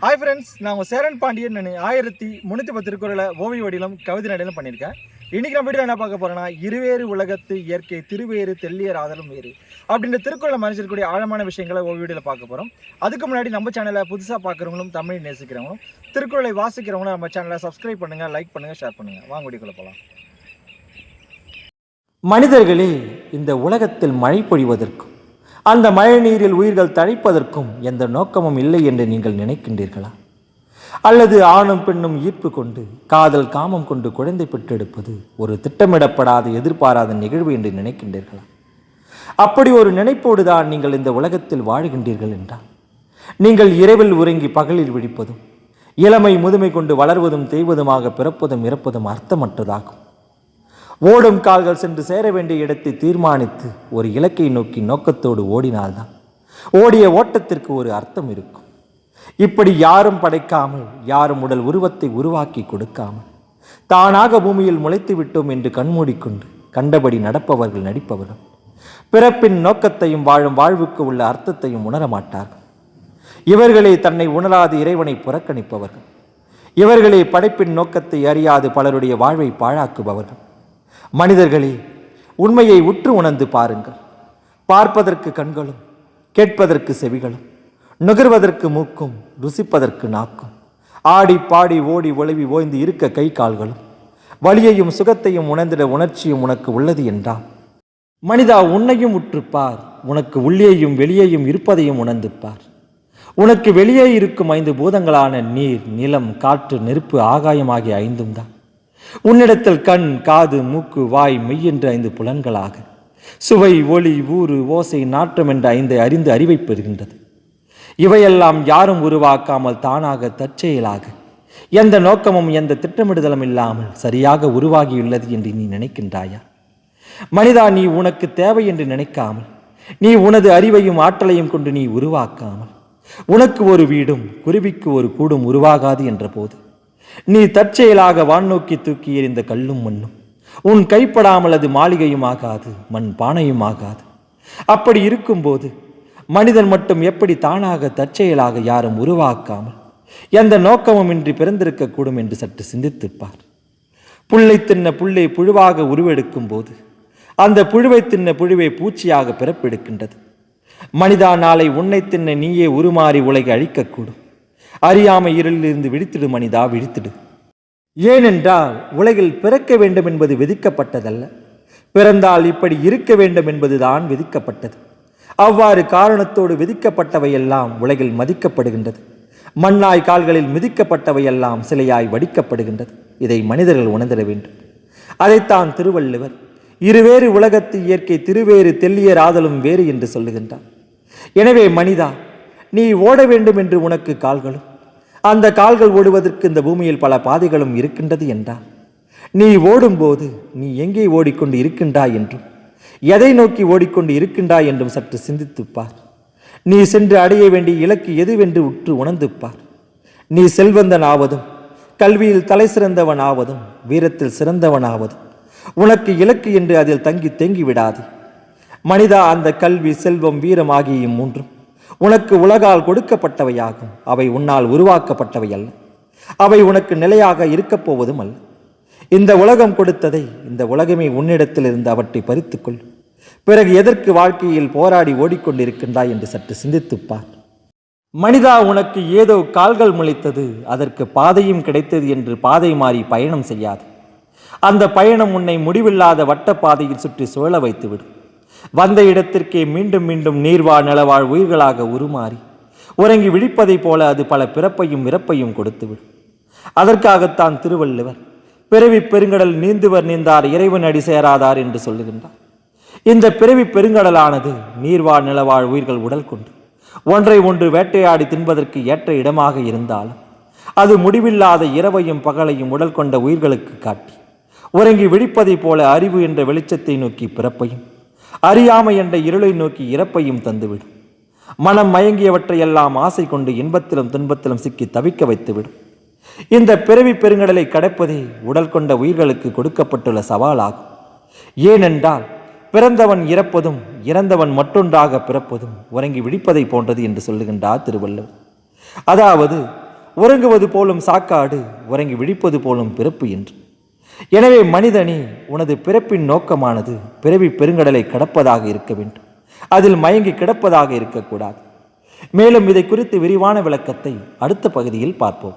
Hi friends நான் உங்கள் சேரன் பாண்டியன். நான் ஆயிரத்தி முந்நூற்றி பத்து திருக்குறளை ஓவிய வடிவம் கவிதை நடையிலும் பண்ணியிருக்கேன். இன்றைக்கி நம்ம வீடியோ என்ன பார்க்க போகிறோன்னா இருவேறு உலகத்து இயற்கை திருவேறு தெல்லியர் ஆதலும் வேறு. அப்படின்ற திருக்குறளை மறைஞ்சிருக்கக்கூடிய ஆழமான விஷயங்களை ஓவிய வீடியோவில் பார்க்க போகிறோம் அதுக்கு முன்னாடி நம்ம சேனலை புதுசாக பார்க்குறவங்களும் தமிழ் நேசிக்கிறவங்களும் திருக்குறளை வாசிக்கிறவங்களும் நம்ம சேனலை சப்ஸ்கிரைப் பண்ணுங்கள் லைக் பண்ணுங்கள் ஷேர் பண்ணுங்கள் வாங்க வீடியோக்குள்ள போகலாம் மனிதர்களே இந்த உலகத்தில் மழை பொழிவதற்கும் அந்த மழை நீரில் உயிர்கள் தழைப்பதற்கும் எந்த நோக்கமும் இல்லை என்று நீங்கள் நினைக்கின்றீர்களா? அல்லது ஆணும் பெண்ணும் ஈர்ப்பு கொண்டு காதல் காமம் கொண்டு குழந்தை பெற்றெடுப்பது ஒரு திட்டமிடப்படாத எதிர்பாராத நிகழ்வு என்று நினைக்கின்றீர்களா? அப்படி ஒரு நினைப்போடு தான் நீங்கள் இந்த உலகத்தில் வாழுகின்றீர்கள் என்றால் நீங்கள் இரவில் உறங்கி பகலில் விழிப்பதும் இளமை முதுமை கொண்டு வளர்வதும் தேய்வதுமாக பிறப்பதும் இறப்பதும் அர்த்தமற்றதாகும். ஓடும் கால்கள் சென்று சேர வேண்டிய இடத்தை தீர்மானித்து ஒரு இலக்கை நோக்கி நோக்கத்தோடு ஓடினால்தான் ஓடிய ஓட்டத்திற்கு ஒரு அர்த்தம் இருக்கும். இப்படி யாரும் படைக்காமல் யாரும் உடல் உருவத்தை உருவாக்கி கொடுக்காமல் தானாக பூமியில் முளைத்து விட்டோம் என்று கண்மூடிக்கொண்டு கண்டபடி நடப்பவர்கள் நடிப்பவர்கள் பிறப்பின் நோக்கத்தையும் வாழும் வாழ்வுக்கு உள்ள அர்த்தத்தையும் உணர மாட்டார்கள். இவர்களே தன்னை உணராது இறைவனை புறக்கணிப்பவர்கள். இவர்களே படைப்பின் நோக்கத்தை அறியாது பலருடைய வாழ்வை பாழாக்குபவர்கள். மனிதர்களே உண்மையை உற்று உணர்ந்து பாருங்கள். பார்ப்பதற்கு கண்களும் கேட்பதற்கு செவிகளும் நுகர்வதற்கு மூக்கும் ருசிப்பதற்கு நாக்கும். ஆடி பாடி ஓடி ஒளிவி ஓய்ந்து இருக்க கை கால்களும். வலியையும் சுகத்தையும் உணர்ந்திட உணர்ச்சியும் உனக்கு உள்ளது என்றாம் மனிதா உன்னையும் உற்றுப்பார். உனக்கு உள்ளேயும் வெளியேயும் இருப்பதையும் உணர்ந்து பார். உனக்கு வெளியே இருக்கும் ஐந்து பூதங்களான நீர் நிலம் காற்று நெருப்பு ஆகாயம் ஆகிய ஐந்தும் தான் உன்னிடத்தில் கண் காது மூக்கு வாய் மெய் என்ற ஐந்து புலன்களாக. சுவை ஒளி ஊறு ஓசை நாற்றம் என்ற ஐந்து அறிந்து அறிவை பெறுகின்றது. இவையெல்லாம் யாரும் உருவாக்காமல் தானாக தற்செயலாக. எந்த நோக்கமும் எந்த திட்டமிடுதலும் இல்லாமல் சரியாக உருவாகியுள்ளது என்று நீ நினைக்கின்றாயா? மனிதா நீ உனக்கு தேவை என்று நினைக்காமல் நீ உனது அறிவையும் ஆற்றலையும் கொண்டு நீ உருவாக்காமல் உனக்கு ஒரு வீடும் குருவிக்கு ஒரு கூடும் உருவாகாது என்ற போது நீ தற்செயலாக வான்நோக்கி தூக்கி எறிந்த கல்லும் மண்ணும். உன் கைப்படாமல் அது மாளிகையும் ஆகாது மண் பானையும் ஆகாது. அப்படி இருக்கும்போது மனிதன் மட்டும் எப்படி தானாக தற்செயலாக யாரும் உருவாக்காமல் எந்த நோக்கமும் இன்றி பிறந்திருக்கக்கூடும் என்று சற்று சிந்தித்துப்பார் புல்லை தின்ன புல்லை புழுவாக உருவெடுக்கும் போது அந்த புழுவை தின்ன புழுவை பூச்சியாக பிறப்பெடுக்கின்றது. மனிதா நாளை உன்னை தின்ன நீயே உருமாறி உலகை அழிக்கக்கூடும். அறியாமை இருளிலிருந்து விழித்திடு மனிதா விழித்திடு. ஏனென்றால் உலகில் பிறக்க வேண்டும் என்பது விதிக்கப்பட்டதல்ல. பிறந்தால் இப்படி இருக்க வேண்டும் என்பதுதான் விதிக்கப்பட்டது. அவ்வாறு காரணத்தோடு விதிக்கப்பட்டவையெல்லாம் உலகில் மதிக்கப்படுகின்றது. மண்ணாய் கால்களில் மிதிக்கப்பட்டவையெல்லாம் சிலையாய் வடிக்கப்படுகின்றது. இதை மனிதர்கள் உணர்ந்திட வேண்டும். அதைத்தான் திருவள்ளுவர் இருவேறு உலகத்து இயற்கை திருவேறு தெல்லியர் ஆதலும் வேறு என்று சொல்லுகின்றார். எனவே மனிதா நீ ஓட வேண்டும் என்று உனக்கு கால்களும் அந்த கால்கள் ஓடுவதற்கு இந்த பூமியில் பல பாதைகளும் இருக்கின்றது என்றால் நீ ஓடும்போது நீ எங்கே ஓடிக்கொண்டு இருக்கின்றாய் என்றும் எதை நோக்கி ஓடிக்கொண்டு இருக்கின்றாய் என்றும் சற்று சிந்தித்துப்பார் நீ சென்று அடைய வேண்டிய இலக்கு எதுவென்று உற்று உணர்ந்துப்பார் நீ செல்வந்தன் ஆவதும் கல்வியில் தலை சிறந்தவன் ஆவதும் வீரத்தில் சிறந்தவன் ஆவதும் உனக்கு இலக்கு என்று அதில் தங்கி தேங்கி விடாது மனிதா அந்த கல்வி செல்வம் வீரம் ஆகிய மூன்றும் உனக்கு உலகால் கொடுக்கப்பட்டவையாகும். அவை உன்னால் உருவாக்கப்பட்டவை அல்ல அவை உனக்கு நிலையாக இருக்கப் போவதும் அல்ல இந்த உலகம் கொடுத்ததை இந்த உலகமே உன்னிடத்திலிருந்து அவற்றை பறித்துக்கொள். பிறகு எதற்கு வாழ்க்கையில் போராடி ஓடிக்கொண்டிருக்கின்றாய் என்று சற்று சிந்தித்துப்பார் மனிதா உனக்கு ஏதோ கால்கள் முளைத்தது அதற்கு பாதையும் கிடைத்தது என்று பாதை மாறி பயணம் செய்யாது. அந்த பயணம் உன்னை முடிவில்லாத வட்டப்பாதையில் சுற்றி சுழல வைத்துவிடும். வந்த இடத்திற்கே மீண்டும் மீண்டும் நீர்வாழ் நிலவாழ் உயிர்களாக உருமாறி உறங்கி விழிப்பதைப் போல அது பல பிறப்பையும் இறப்பையும் கொடுத்துவிடும். அதற்காகத்தான் திருவள்ளுவர் பிறவி பெருங்கடல் நீந்துவர் நீந்தார் இறைவன் அடி சேராதார் என்று சொல்லுகின்றார். இந்த பிறவி பெருங்கடலானது நீர்வாழ் நிலவாழ் உயிர்கள் உடல் கொண்டு ஒன்றை ஒன்று வேட்டையாடி தின்பதற்கு ஏற்ற இடமாக இருந்தாலும் அது முடிவில்லாத இரவையும் பகலையும் உடல் கொண்ட உயிர்களுக்கு காட்டி உறங்கி விழிப்பதைப் போல அறிவு என்ற வெளிச்சத்தை நோக்கி பிறப்பையும் அறியாமை என்ற இருளை நோக்கி இறப்பையும் தந்துவிடும். மனம் மயங்கியவற்றையெல்லாம் ஆசை கொண்டு இன்பத்திலும் துன்பத்திலும் சிக்கி தவிக்க வைத்துவிடும். இந்த பிறவி பெருங்கடலை கடப்பதே உடல் கொண்ட உயிர்களுக்கு கொடுக்கப்பட்டுள்ள சவாலாகும். ஏனென்றால் பிறந்தவன் இறப்பதும் இறந்தவன் மற்றொன்றாக பிறப்பதும் உறங்கி விழிப்பதை போன்றது என்று சொல்லுகின்றார் திருவள்ளுவர். அதாவது உறங்குவது போலும் சாக்காடு உறங்கி விழிப்பது போலும் பிறப்பு என்று. எனவே மனிதனி உனது பிறப்பின் நோக்கமானது பிறவி பெருங்கடலை கடப்பதாக இருக்க வேண்டும். அதில் மயங்கி கிடப்பதாக இருக்கக்கூடாது. மேலும் இதை குறித்து விரிவான விளக்கத்தை அடுத்த பகுதியில் பார்ப்போம்.